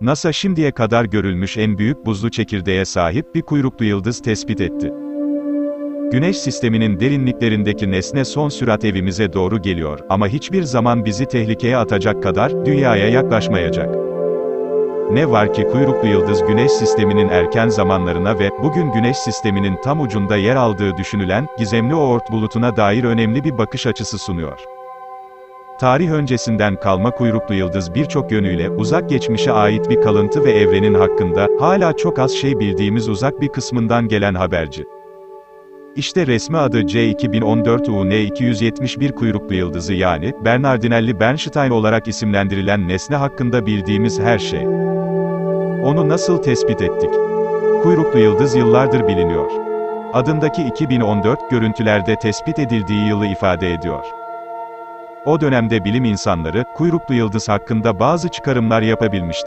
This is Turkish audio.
NASA şimdiye kadar görülmüş en büyük buzlu çekirdeğe sahip bir kuyruklu yıldız tespit etti. Güneş sisteminin derinliklerindeki nesne son sürat evimize doğru geliyor ama hiçbir zaman bizi tehlikeye atacak kadar dünyaya yaklaşmayacak. Ne var ki kuyruklu yıldız güneş sisteminin erken zamanlarına ve bugün güneş sisteminin tam ucunda yer aldığı düşünülen gizemli Oort bulutuna dair önemli bir bakış açısı sunuyor. Tarih öncesinden kalma kuyruklu yıldız birçok yönüyle uzak geçmişe ait bir kalıntı ve evrenin hakkında hala çok az şey bildiğimiz uzak bir kısmından gelen haberci. İşte resmi adı C2014UN271 kuyruklu yıldızı yani, Bernardinelli Bernstein olarak isimlendirilen nesne hakkında bildiğimiz her şey. Onu nasıl tespit ettik? Kuyruklu yıldız yıllardır biliniyor. Adındaki 2014 görüntülerde tespit edildiği yılı ifade ediyor. O dönemde bilim insanları, kuyruklu yıldız hakkında bazı çıkarımlar yapabilmişti.